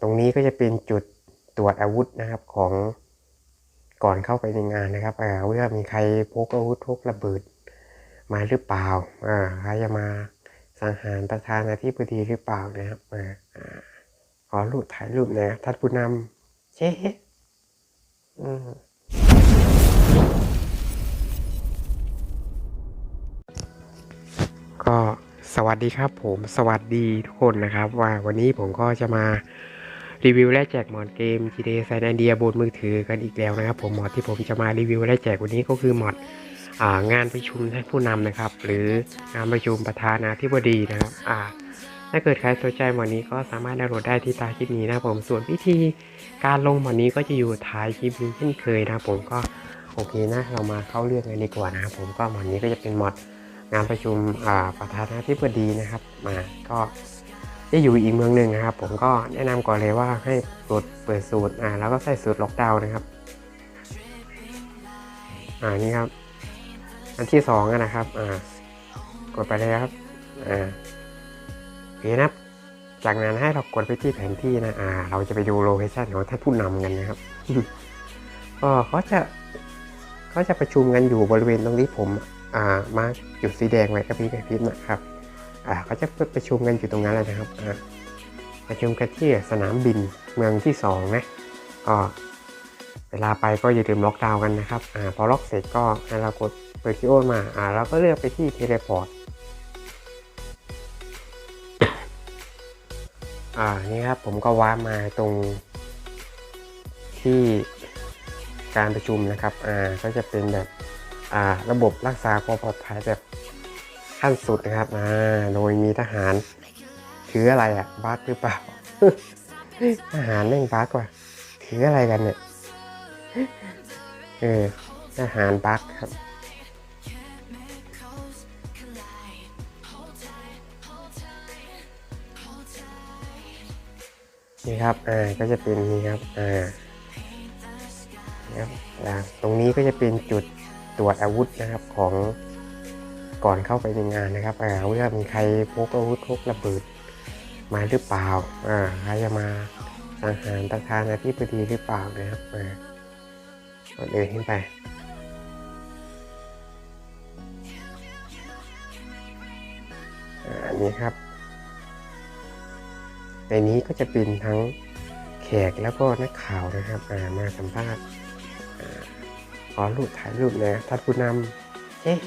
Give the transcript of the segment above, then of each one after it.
ตรงนี้ก็จะเป็นจุดตรวจอาวุธนะครับของก่อนเข้าไปในงานนะครับอ่าว่ามีใครพกอาวุธพกระเบิดมาหรือเปล่าอ่าใครจะมาสังหารประธานาธิบดีหรือเปล่านะครับอ่าขอรูปถ่ายรูปนะท่านผู้นำเจ๊ สวัสดีครับผมสวัสดีทุกคนนะครับ ว่าวันนี้ผมก็จะมารีวิวและแจกหมอดเกม GTA San Andreas บนมือถือกันอีกแล้วนะครับ ผมหมอดที่ผมจะมารีวิวและแจกวันนี้ก็คือหมอดงานประชุมท่านผู้นำนะครับ หรืองานประชุมประธานาธิบดีนะครับถ้าเกิดใครสนใจหมอดนี้ก็สามารถดาวน์โหลดได้ที่ใต้คลิปนี้นะผมส่วนวิธีการลงหมอดนี้ก็จะอยู่ท้ายคลิปนี้เช่นเคยนะผมก็โอเคนะเรามาเข้าเรื่องกันดีกว่านะครับผมก็หมอดนี้ก็จะเป็นหมอด งานประชุมประธานาธิบดีนะครับ มาก็ได้อยู่อีกเมืองหนึ่งนะครับ ผมก็แนะนำก่อนเลยว่าให้กดเปิดสูตรอ่าแล้วก็ใส่สูตรล็อกดาวน์นะครับอ่านี่ครับ อันที่สองนะครับอ่ากดไปเลยครับอ่าโอเคนะครับจากนั้นให้เรากดไปที่แผนที่นะอ่า เราจะไปดูโลเคชันของท่านผู้นำกันนะครับก็เขาจะเขาจะประชุมกันอยู่บริเวณตรงที่ผม มาจุดสีแดงไว้กระพริบกระพริบนะครับอ่าเขาจะประชุมกันอยู่ตรงนั้นเลยนะครับอ่าประชุมกันที่สนามบินเมืองที่สองนะก็เวลาไปก็อย่าลืมล็อกดาวน์กันนะครับอ่าพอล็อกเสร็จก็ให้เรากดเปิดคิโอมาอ่าเราก็เลือกไปที่เทเลพอร์ตอ่านี่ครับผมก็ว้ามาตรงที่การประชุมนะครับอ่าก็จะเป็นแบบ ระบบรักษาความปลอดภัยแบบขั้นสุดนะครับอ่าโดยมีทหารถืออะไรอะบัสหรือเปล่า ทหารเล่นบัสว่ะถืออะไรกันเนี่ยเออทหารบัสครับนี่ครับ อ่า ก็จะเป็นนี่ครับ อ่าครับตรงนี้ก็จะเป็นจุด ตรวจอาวุธนะครับของก่อนเข้าไปในงานนะครับอาว่ามีใครพกอาวุธพกระเบิดมาหรือเปล่าอ่าใครจะมาสังหารประธานาธิบดีหรือเปล่านะครับอ่าก่อนอื่นขึ้นไปอ่าอันนี้ครับ ในนี้ก็จะเป็นทั้งแขกแล้วก็นักข่าวนะครับมาสัมภาษณ์ ขอรูปถ่ายรูปเลยท่านผู้นำเอ๊ะ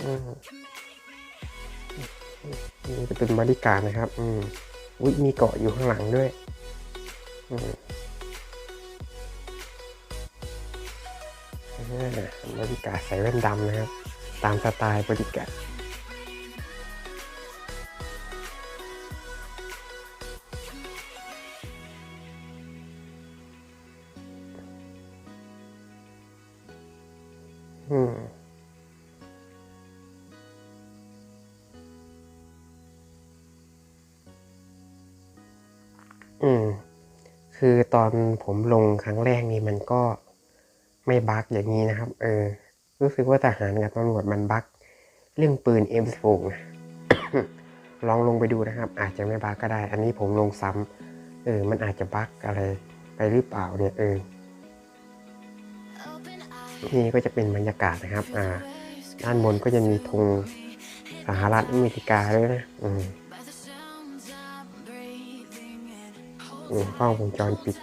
อืมนี่จะเป็นบริการนะครับ อืมอุ้ยมีเกาะอยู่ข้างหลังด้วย อืมอ่าบริการใส่แว่นดำนะครับ ตามสไตล์บริการ อืมอืม คือตอนผมลงครั้งแรกนี่มันก็ไม่บั๊กอย่างนี้นะครับ เออ รู้สึกว่าทหารกับตำรวจมันบั๊กเรื่องปืน M16 นะลองลงไปดูนะครับ อาจจะไม่บั๊กก็ได้ อันนี้ผมลงซ้ำเออ มันอาจจะบั๊กอะไรไปหรือเปล่าเนี่ยเออ นี่ก็จะเป็นบรรยากาศนะครับ อ่า ด้านบนก็จะมีธงสหรัฐอเมริกาด้วยนะ อืมกล้องวงจรปิด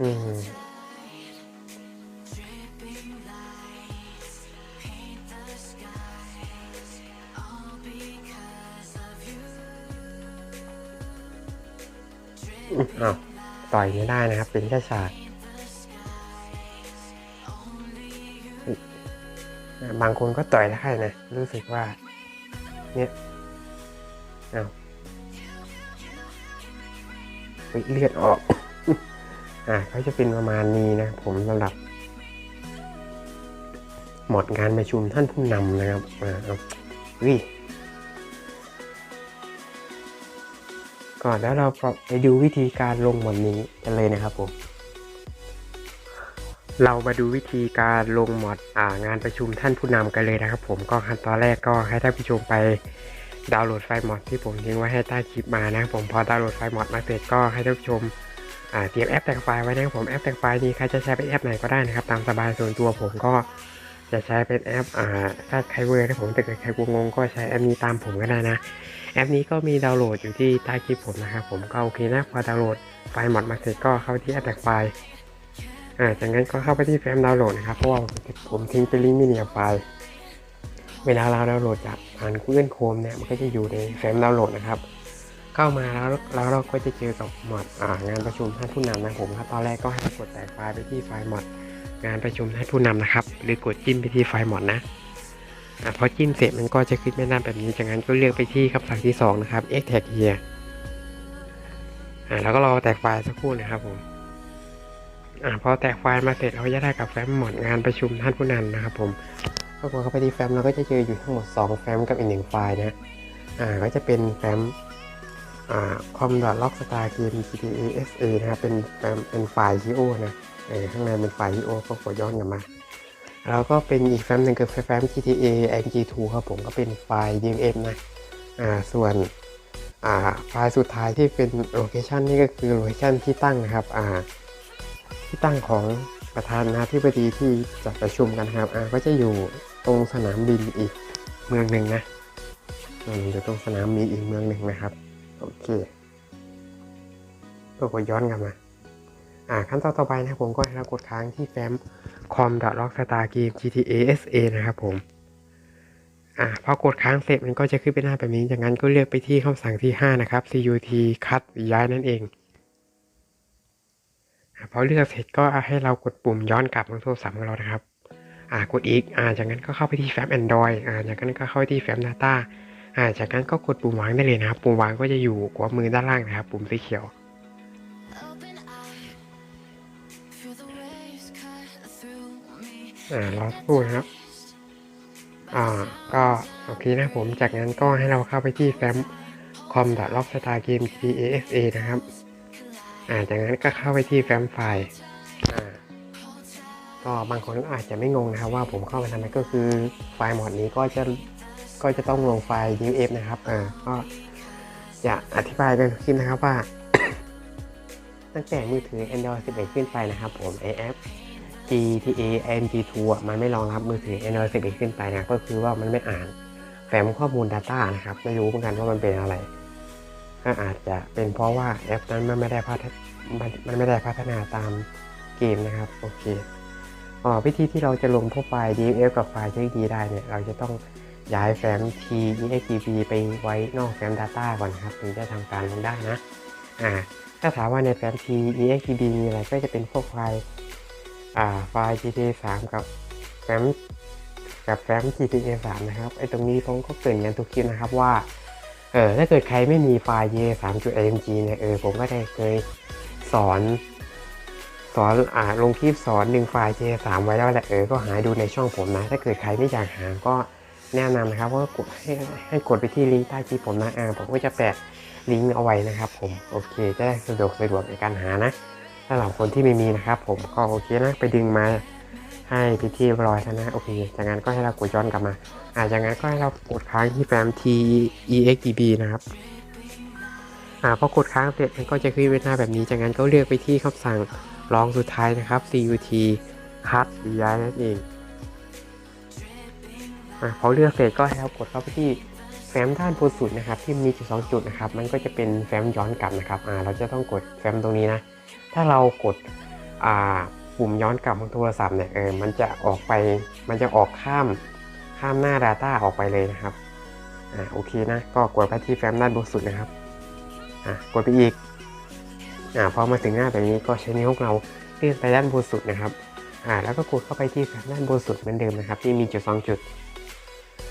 อืม อ้าวต่อยไม่ได้นะครับ เป็นแค่ฉากอุ๊ยอะบางคนก็ต่อยได้นะ รู้สึกว่า เนี่ยอ้าวเลือดออก อ่าเขาจะเป็นประมาณนี้นะ ผมสำหรับ หมดงานประชุมท่านผู้นำนะครับ อ่าเอาวิ ก่อนแล้วเราไปดูวิธีการลงหมดนี้กันเลยนะครับผม เรามาดูวิธีการลงมอดอ่างานประชุมท่านผู้นำกันเลยนะครับ ผมก็ขั้นตอนแรกก็ให้ท่านผู้ชมไปดาวน์โหลดไฟล์มอดที่ผมทิ้งไว้ให้ใต้คลิปมานะครับผมพอดาวน์โหลดไฟล์มอดมาเสร็จก็ให้ท่านผู้ชมเตรียมแอปแต่งไฟล์ไว้นะครับผมแอปแต่งไฟล์นี้ใครจะใช้เป็นแอปไหนก็ได้นะครับ ตามสบายส่วนตัวผมก็จะใช้เป็นแอปอ่าถ้าใครเวอร์ถ้าผมแต่เกิดใครงงก็ใช้แอปนี้ตามผมก็ได้นะ แอปนี้ก็มีดาวน์โหลดอยู่ที่ใต้คลิปผมนะครับผมก็โอเคนะพอดาวน์โหลดไฟล์มดมาเสร็จก็เข้าที่แอปแต่งไฟล์อ่าจากนั้นก็เข้าไปที่แฟ้มดาวน์โหลดนะครับเพราะว่าผมทิ้งเป็นลิงก์มีเดียไฟล์เวลาเราดาวน์โหลดจากผ่าน Google Chrome เนี่ยมันก็จะอยู่ในแฟ้มดาวน์โหลดนะครับ เข้ามาแล้วแล้วเราก็จะเจอกับหมอดอ่างานประชุมท่านผู้นำนะผมครับตอนแรกก็ให้กดแตกไฟล์ไปที่ไฟล์หมอดงานประชุมท่านผู้นำนะครับ หรือกดจิ้มไปที่ไฟล์หมอดนะ อ่าพอจิ้มเสร็จมันก็จะขึ้นแม่น้ำแบบนี้ จากนั้นก็เลือกไปที่คำสั่งที่สองนะครับ extract here อ่าแล้วก็รอแตกไฟล์สักครู่นะครับผมอ่าพอแตกไฟล์มาเสร็จเราจะได้กับแฟ้มหมดงานประชุมท่านผู้นำนนะครับผมก็กดเข้าไปที่แฟ้มเราก็จะเจออยู่ทั้งหมด 2 แฟ้มกับอีกหนึ่งไฟล์นะอ่าก็จะเป็นแฟ้มอ่า com.logstar game gta sa นะครับเป็นแฟ้มเป็นไฟล์ hio นะเออข้างในเป็นไฟล์ hio ก็กดย้อนกลับมา แล้วก็เป็นอีกแฟ้มหนึ่งคือแฟ้ม gta ng2 ครับผมก็เป็นไฟล์ dmm นะอ่าส่วนอ่าไฟล์สุดท้ายที่เป็นโลเคชันนี่ก็คือโลเคชันที่ตั้งนะครับอ่าที่ตั้งของประธานาธิบดีที่จัดประชุมกันครับอ่าก็จะอยู่ตรงสนามบินอีกเมืองหนึ่งนะอืมอยู่ตรงสนามบินอีกเมืองหนึ่งนะครับโอเคก็กดย้อนกลับมา ขั้นตอนต่อไปนะครับผมก็ให้เรากดค้างที่แฟ้ม com.rockstar game gta sa นะครับผมอ่าพอกดค้างเสร็จมันก็จะขึ้นเป็นหน้าแบบนี้ จากนั้นก็เลือกไปที่คำสั่งที่ 5 นะครับ cut cut ย้ายนั่นเองอพอเลือกเสร็จก็ให้เรากดปุ่มย้อนกลับของโทรศัพท์ของเรานะครับ อ่ากดอีก อ่า จากนั้นก็เข้าไปที่แฟ้ม Android อ่า จากนั้นก็เข้าไปที่แฟ้ม Data อ่า จากนั้นก็กดปุ่มวางได้เลยนะครับ ปุ่มวางก็จะอยู่ขวามือด้านล่างนะครับ ปุ่มสีเขียว อ่ารอสักครู่นครับอ่าก็โอเคนะผมจากนั้นก็ให้เราเข้าไปที่แฟ้ม com.rockstargame G A S A นะครับ อ่าจากนั้นก็เข้าไปที่แฟ้มไฟล์อ่าก็บางคนอาจจะไม่งงนะครับว่าผมเข้ามาทำไมก็คือไฟล์หมดนี้ก็จะก็จะต้องลงไฟล์ UF นะครับอ่าก็จะอธิบายกันขึ้นนะครับว่า ตั้งแต่มือถือ Android 11 ขึ้นไปนะครับผมไอแอป GTA NG2 อะมันไม่รองรับมือถือ Android 11 ขึ้นไปนะก็คือว่ามันไม่อ่านแฟ้มข้อมูล Data นะครับ ไม่รู้เหมือนกันว่ามันเป็นอะไรก็อาจจะเป็นเพราะว่าแอปนั้นมันไม่ได้พัฒมันมันไม่ได้พัฒนาตามเกมนะครับโอเคอ๋อวิธีที่เราจะลงพวกไฟล์ DLL กับไฟล์ JPG ได้เนี่ยเราจะต้องย้ายแฟ้ม TEXGB ไปไว้นอกแฟ้ม Data ก่อนนะครับถึงจะทำการลงได้นะอ่าถ้าถามว่าในแฟ้ม TEXGB มีอะไรก็จะเป็นพวกไฟล์ อ่าไฟล์ GTA 3 กับแฟ้มกับแฟ้ม GTA 3 นะครับไอตรงนี้ผมก็เกรินกันทุกคลิปนะครับว่าเออถ้าเกิดใครไม่มีไฟล์ GTA 3.amg เนี่ยเออผมก็ได้เคยสอนสอนอ่าลงคลิปสอนหนึ่งไฟล์ GTA 3 ไว้แล้วแหละเออก็หาดูในช่องผมนะ ถ้าเกิดใครไม่อยากหาก็แนะนำนะครับว่ากดให้ให้กดไปที่ลิงก์ใต้คลิปผมนะอ่าผมก็จะแปะลิงก์เอาไว้นะครับผมโอเคจะได้สะดวกสะดวกในการหานะ สำหรับคนที่ไม่มีนะครับ ผมก็โอเคนะ ไปดึงมาให้ไปที่เรียบร้อยแล้วนะ โอเค จากนั้นก็ให้เรากดย้อนกลับมา อ่าจากนั้นก็ให้เรากดค้างที่แฟ้ม TEXDB นะครับ อ่าพอกดค้างเสร็จมันก็จะขึ้นเป็นหน้าแบบนี้ จากนั้นก็เลือกไปที่คำสั่งรองสุดท้ายนะครับ CUT cut ย้ายนั่นเอง อ่าพอเลือกเสร็จก็ให้เรากดเข้าไปที่แฟ้มด้านบนสุดนะครับ ที่มีจุดสองจุดนะครับ มันก็จะเป็นแฟ้มย้อนกลับนะครับ อ่า เราจะต้องกดแฟ้มตรงนี้นะ ถ้าเรากดปุ่มย้อนกลับของโทรศัพท์เนี่ยเออมันจะออกไปมันจะออกข้ามข้ามหน้า Data ออกไปเลยนะครับอ่าโอเคนะก็กดไปที่แฟ้มด้านบนสุดนะครับอ่ากดไปอีกอ่าพอมาถึงหน้าแบบนี้ก็ใช้นิ้วของเราเลื่อนไปด้านบนสุดนะครับอ่าแล้วก็กดเข้าไปที่แฟ้มด้านบนสุดเหมือนเดิมนะครับที่มีจุดสองจุด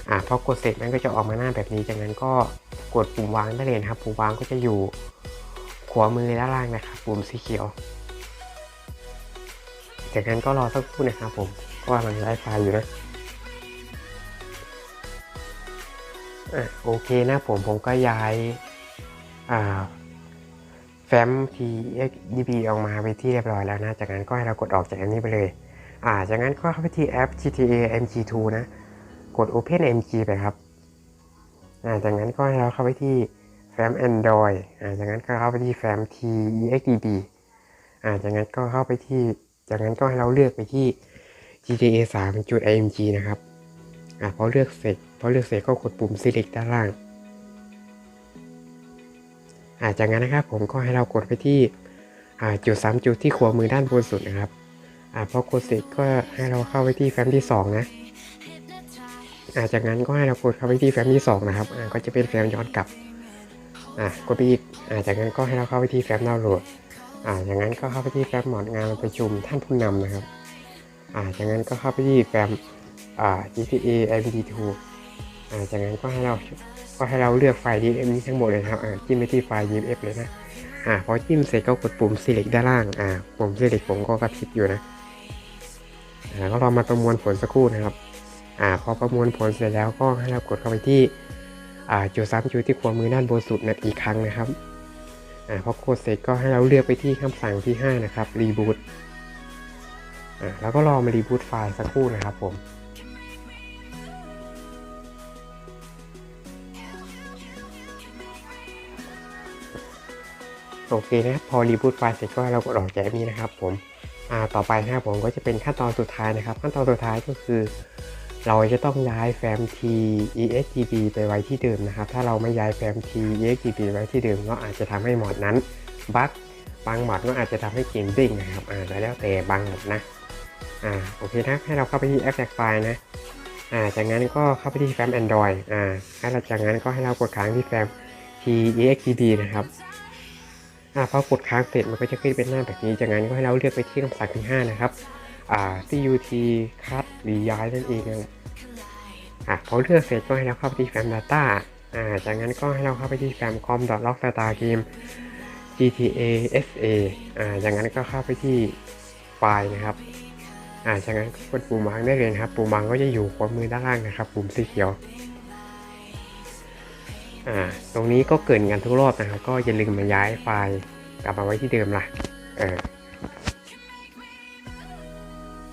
อ่าพอกดเสร็จมันก็จะออกมาหน้าแบบนี้จากนั้นก็กดปุ่มวางได้เลยนะครับปุ่มวางก็จะอยู่ วามือด้านล่างนะครับปุ่มสีเขียว จากนั้นก็รอสักครู่นะครับผมก็กำลังไล่ไฟอยู่นะอะโอเคนะผมผมก็ย้ายอ่าแฟ้ม TXDB ออกมาไปที่เรียบร้อยแล้วนะ จากนั้นก็ให้เรากดออกจากอันนี้ไปเลย อ่า จากนั้นก็เข้าไปที่แอป GTA MG2 นะ กด Open MG ไปครับ อ่า จากนั้นก็ให้เราเข้าไปที่ แฟ้ม Android อ่าจากนั้นก็เข้าไปที่แฟ้ม TextDB อ่าจากนั้นก็เข้าไปที่ จากนั้นก็ให้เราเลือกไปที่ GTA 3จุด IMG นะครับอ่าพอเลือกเสร็จพอเลือกเสร็จก็กดปุ่ม Select ด้านล่างอ่าจากนั้นนะครับผมก็ให้เรากดไปที่อ่าจุด 3 จุดที่ขวามือด้านบนสุดนะครับอ่าพอกดเสร็จก็ให้เราเข้าไปที่แฟ้มที่ 2 นะอ่าจากนั้นก็ให้เรากดเข้าไปที่แฟ้มที่ 2 นะครับอ่าก็จะเป็นแฟ้มย้อนกลับ อ่ากดไปอีกอ่าจากนั้นก็ให้เราเข้าไปที่แฟ้มดาวน์โหลดอ่าอย่างนั้นก็เข้าไปที่แฟ้มหมอดงานประชุมท่านผู้นำนะครับอ่าจากนั้นก็เข้าไปที่แฟ้มอ่า GTA MD2 อ่าจากนั้นก็ให้เราก็ให้เราเลือกไฟล์ DMF นี้ทั้งหมดเลยนะครับอ่าจิ้มไปที่ไฟล์ DMF เลยนะอ่าพอจิ้มเสร็จก็กดปุ่ม select ด้านล่างอ่าปุ่ม select ผมก็กระพริบอยู่นะอ่าก็รอมาประมวลผลสักครู่นะครับอ่าพอประมวลผลเสร็จแล้วก็ให้เรากดเข้าไปที่ จุดสามจุดที่ขวามือด้านบนสุดนะอีกครั้งนะครับอพอกดเสร็จก็ให้เราเลือกไปที่คำสั่งที่ 5 นะครับ reboot อ่าแล้วก็รอมา reboot ไฟล์สักครู่นะครับผมโอเคนะครับพอรีบูตไฟล์เสร็จก็ให้เรากดออกจากแอปนี้นะครับผมต่อไปนะครับผมก็จะเป็นขั้นตอนสุดท้ายนะครับ ขั้นตอนสุดท้ายก็คือ เราจะต้องย้ายแฟ้ม t exgb ไปไว้ที่เดิมนะครับ ถ้าเราไม่ย้ายแฟ้ม t exgb ไว้ที่เดิมก็อาจจะทำให้หมอดนั้นบั๊กบางหมอดก็อาจจะทำให้เกมเด้งนะครับอ่าแล้วแต่บางหมอดนะอ่าโอเคนะให้เราเข้าไปที่แอปแ c กไฟล์นะอ่าจากนั้นก็เข้าไปที่แฟ้ม Android อ่าให้เราจากนั้นก็ให้เรากดค้างที่แฟ้ม t exgb นะครับอ่าพอกดค้างเสร็จมันก็จะขึ้นเป็นหน้าแบบนี้จากนั้นก็ให้เราเลือกไปที่คำสั่งที่5นะครับ อ่า tut cut หรือย้ายนั่นเองนั่นแหละอ่าพอเลือกเสร็จก็ให้เราเข้าไปที่แฟ้ม data อ่า จากนั้นก็ให้เราเข้าไปที่แฟ้ม com log star game gta sa อ่า จากนั้นก็เข้าไปที่ไฟล์นะครับ อ่า จากนั้นกดปุ่มวางได้เลยนะครับ ปุ่มวางก็จะอยู่ขวามือด้านล่างนะครับ ปุ่มสีเขียว อ่า ตรงนี้ก็เกิดกันทุกรอบนะครับ ก็อย่าลืมมาย้ายไฟล์กลับมาไว้ที่เดิมล่ะ เออ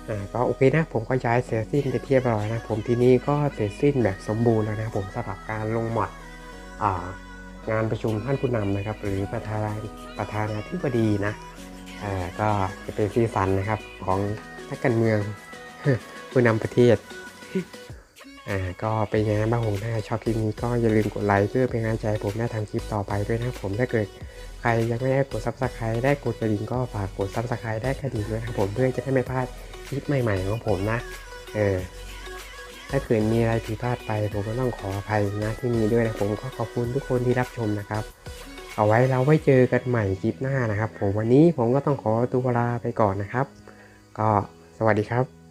อ่าก็โอเคนะผมก็ย้ายเสร็จสิ้นไปเทียบร้อยนะผมทีนี้ก็เสร็จสิ้นแบบสมบูรณ์แล้วนะผมสำหรับการลงหมอดอ่างานประชุมท่านผู้นำนะครับ หรือประธานประธานาธิบดีนะอ่าก็จะเป็นซีซันนะครับของนักการเมืองผู้นำประเทศอ่าก็เป็นยังไงบ้างผมถ้าชอบคลิปนี้ก็อย่าลืมกดไลค์เพื่อเป็นกำลังใจผมได้ทำคลิปต่อไปด้วยนะผมถ้าเกิดใครยังไม่ได้กดซับสไครต์ได้กดกระดิ่งก็ฝากกดซับสไครต์ได้กระดิ่งด้วยนะผมเพื่อจะได้ไม่พลาด คลิปใหม่ๆของผมนะ เออ ถ้าเกิดมีอะไรผิดพลาดไป ผมก็ต้องขออภัยนะที่มีด้วยนะผมก็ขอบคุณทุกคนที่รับชมนะครับ เอาไว้เราไว้เจอกันใหม่คลิปหน้านะครับ ผมวันนี้ผมก็ต้องขอตัวลาไปก่อนนะครับ ก็สวัสดีครับ